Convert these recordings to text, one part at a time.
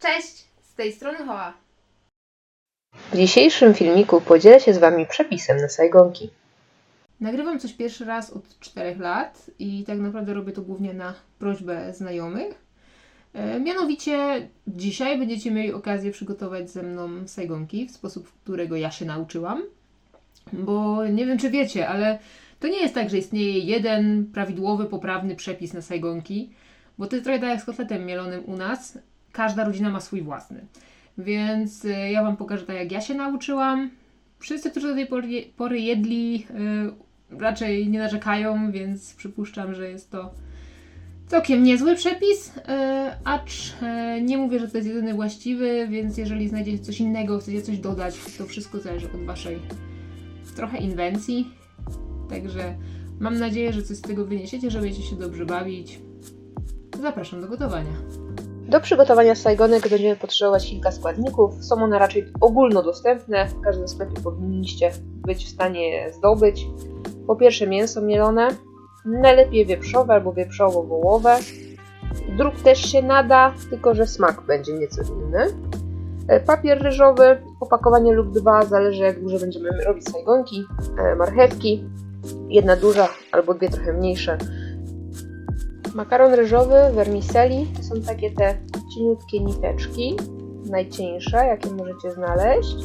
Cześć, z tej strony Hoa. W dzisiejszym filmiku podzielę się z Wami przepisem na sajgonki. Nagrywam coś pierwszy raz od 4 lat i tak naprawdę robię to głównie na prośbę znajomych. E, mianowicie dzisiaj będziecie mieli okazję przygotować ze mną sajgonki w sposób, którego ja się nauczyłam. Bo nie wiem, czy wiecie, ale to nie jest tak, że istnieje jeden prawidłowy, poprawny przepis na sajgonki, bo to jest trochę tak jak z kotletem mielonym u nas. Każda rodzina ma swój własny. Więc e, ja Wam pokażę tak, jak ja się nauczyłam. Wszyscy, którzy do tej pory, pory jedli, e, raczej nie narzekają, więc przypuszczam, że jest to całkiem niezły przepis. e, Acz e, nie mówię, że to jest jedyny właściwy, więc jeżeli znajdziecie coś innego, chcecie coś dodać, to wszystko zależy od Waszej trochę inwencji. Także mam nadzieję, że coś z tego wyniesiecie, że będziecie się dobrze bawić. Zapraszam do gotowania. Do przygotowania sajgonek będziemy potrzebować kilka składników. Są one raczej ogólnodostępne. W każdym sklepie powinniście być w stanie je zdobyć. Po pierwsze mięso mielone, najlepiej wieprzowe albo wieprzowo-wołowe. Drób też się nada, tylko że smak będzie nieco inny. E, Papier ryżowy, opakowanie lub dwa, zależy jak duże będziemy robić sajgonki. E, Marchewki, jedna duża albo dwie trochę mniejsze. Makaron ryżowy, vermicelli, to są takie te cieniutkie niteczki, najcieńsze, jakie możecie znaleźć.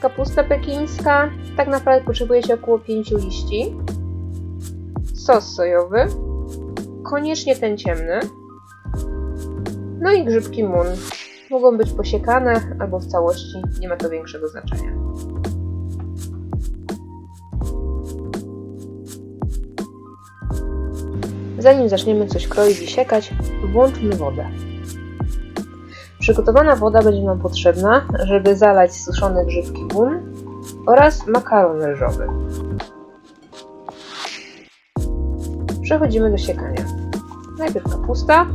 Kapusta pekińska, tak naprawdę potrzebujecie około 5 liści. Sos sojowy, koniecznie ten ciemny. No i grzybki mun. Mogą być posiekane albo w całości, nie ma to większego znaczenia. Zanim zaczniemy coś kroić i siekać, włączmy wodę. Przygotowana woda będzie nam potrzebna, żeby zalać suszone grzybki bun oraz makaron ryżowy. Przechodzimy do siekania. Najpierw kapusta.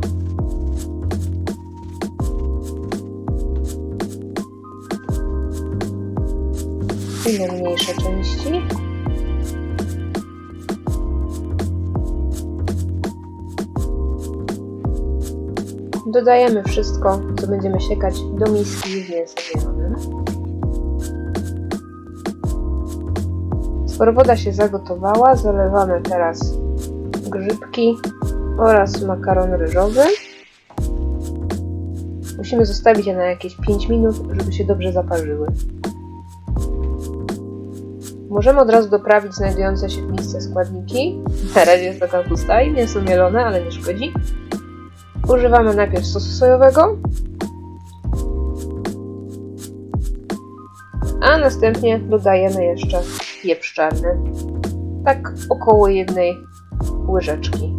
Inne mniejsze części. Dodajemy wszystko, co będziemy siekać do miski z mięsem mielonym. Skoro woda się zagotowała, zalewamy teraz grzybki oraz makaron ryżowy. Musimy zostawić je na jakieś 5 minut, żeby się dobrze zaparzyły. Możemy od razu doprawić znajdujące się w misce składniki. Na razie jest to kapusta i mięso mielone, ale nie szkodzi. Używamy najpierw sosu sojowego, a następnie dodajemy jeszcze pieprz czarny. Tak około jednej łyżeczki.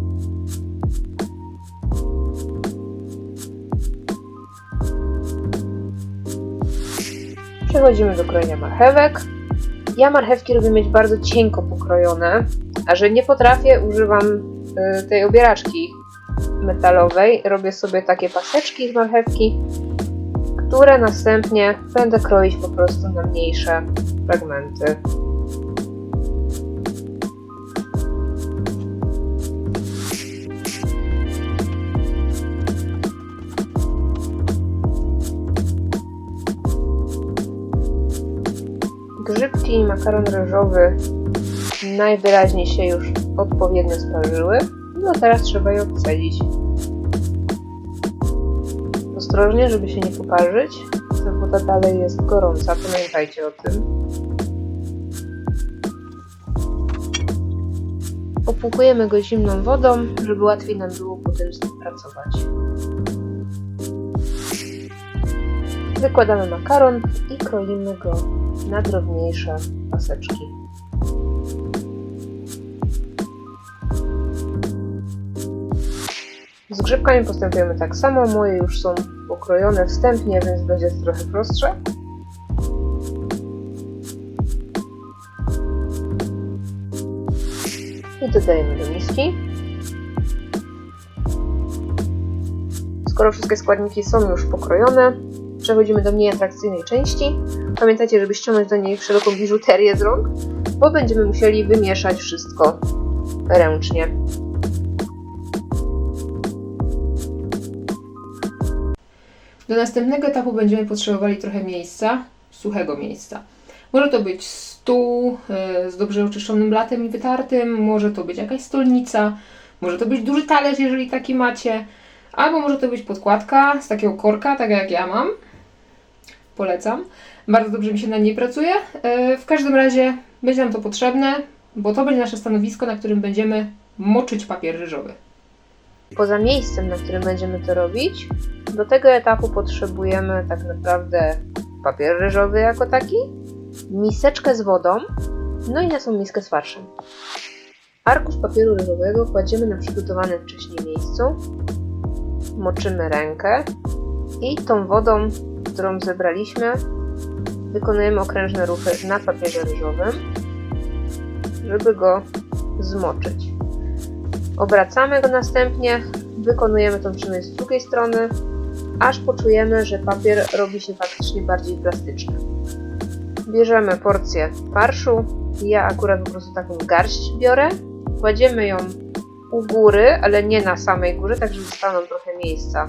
Przechodzimy do krojenia marchewek. Ja marchewki lubię mieć bardzo cienko pokrojone, a że nie potrafię, używam y, tej obieraczki metalowej. Robię sobie takie paseczki z marchewki, które następnie będę kroić po prostu na mniejsze fragmenty. Grzybki i makaron ryżowy najwyraźniej się już odpowiednio sparzyły. No teraz trzeba je odcedzić. Ostrożnie, żeby się nie poparzyć. Ta woda dalej jest gorąca, pamiętajcie o tym. Opłukujemy go zimną wodą, żeby łatwiej nam było potem z pracować. Wykładamy makaron i kroimy go na drobniejsze paseczki. Grzybkami postępujemy tak samo. Moje już są pokrojone wstępnie, więc będzie trochę prostsze. I dodajemy do miski. Skoro wszystkie składniki są już pokrojone, przechodzimy do mniej atrakcyjnej części. Pamiętajcie, żeby ściągnąć do niej wszelką biżuterię z rąk, bo będziemy musieli wymieszać wszystko ręcznie. Do następnego etapu będziemy potrzebowali trochę miejsca, suchego miejsca. Może to być stół e, z dobrze oczyszczonym blatem i wytartym, może to być jakaś stolnica, może to być duży talerz, jeżeli taki macie, albo może to być podkładka z takiego korka, tak jak ja mam. Polecam. Bardzo dobrze mi się na niej pracuje. E, W każdym razie będzie nam to potrzebne, bo to będzie nasze stanowisko, na którym będziemy moczyć papier ryżowy. Poza miejscem, na którym będziemy to robić, do tego etapu potrzebujemy tak naprawdę papier ryżowy jako taki, miseczkę z wodą, no i naszą miskę z farszem. Arkusz papieru ryżowego kładziemy na przygotowanym wcześniej miejscu, moczymy rękę i tą wodą, którą zebraliśmy, wykonujemy okrężne ruchy na papierze ryżowym, żeby go zmoczyć. Obracamy go następnie, wykonujemy tą czynność z drugiej strony, aż poczujemy, że papier robi się faktycznie bardziej plastyczny. Bierzemy porcję farszu, ja akurat po prostu taką garść biorę, kładziemy ją u góry, ale nie na samej górze, tak żeby zostaną trochę miejsca.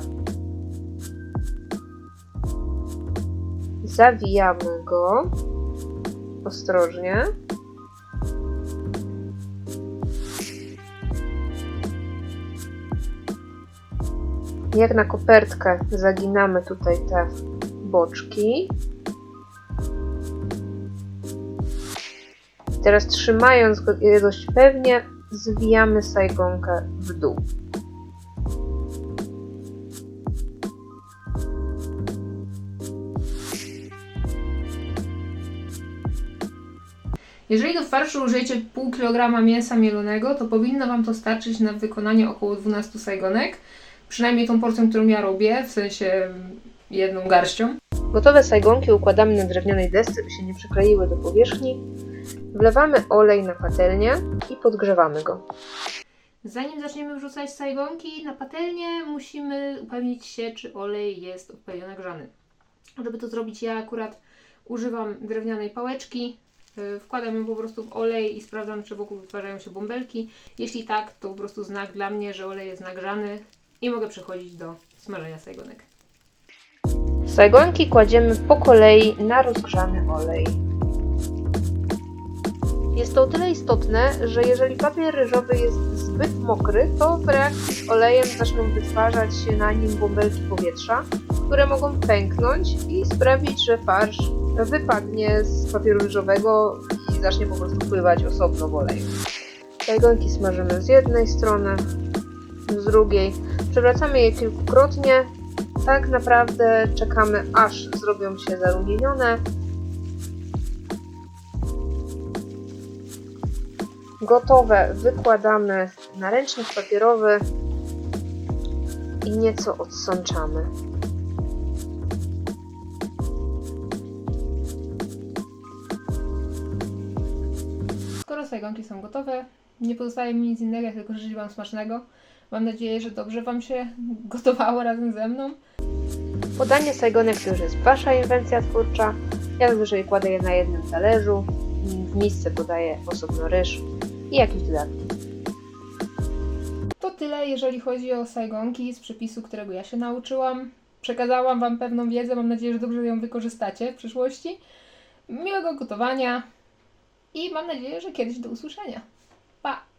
Zawijamy go ostrożnie. Jak na kopertkę zaginamy tutaj te boczki. Teraz trzymając go dość pewnie, zwijamy sajgonkę w dół. Jeżeli do farszu użyjecie pół kilograma mięsa mielonego, to powinno Wam to starczyć na wykonanie około 12 sajgonek. Przynajmniej tą porcją, którą ja robię, w sensie jedną garścią. Gotowe sajgonki układamy na drewnianej desce, by się nie przykleiły do powierzchni. Wlewamy olej na patelnię i podgrzewamy go. Zanim zaczniemy wrzucać sajgonki na patelnię, musimy upewnić się, czy olej jest odpowiednio nagrzany. Żeby to zrobić, ja akurat używam drewnianej pałeczki. Yy, Wkładam ją po prostu w olej i sprawdzam, czy wokół wytwarzają się bąbelki. Jeśli tak, to po prostu znak dla mnie, że olej jest nagrzany i mogę przechodzić do smażenia sajgonek. Sajgonki kładziemy po kolei na rozgrzany olej. Jest to o tyle istotne, że jeżeli papier ryżowy jest zbyt mokry, to w reakcji z olejem zaczną wytwarzać się na nim bąbelki powietrza, które mogą pęknąć i sprawić, że farsz wypadnie z papieru ryżowego i zacznie po prostu pływać osobno w oleju. Sajgonki smażymy z jednej strony, z drugiej. Przewracamy je kilkukrotnie, tak naprawdę czekamy aż zrobią się zarumienione. Gotowe wykładamy na ręcznik papierowy i nieco odsączamy. Skoro sajgonki są gotowe, nie pozostaje mi nic innego, jak tylko życzyć Wam smacznego. Mam nadzieję, że dobrze Wam się gotowało razem ze mną. Podanie sajgonek już jest Wasza inwencja twórcza. Ja zazwyczaj kładę je na jednym talerzu. W misce podaję osobno ryż i jakieś dodatki. To tyle, jeżeli chodzi o sajgonki z przepisu, którego ja się nauczyłam. Przekazałam Wam pewną wiedzę, mam nadzieję, że dobrze ją wykorzystacie w przyszłości. Miłego gotowania i mam nadzieję, że kiedyś do usłyszenia. Pa!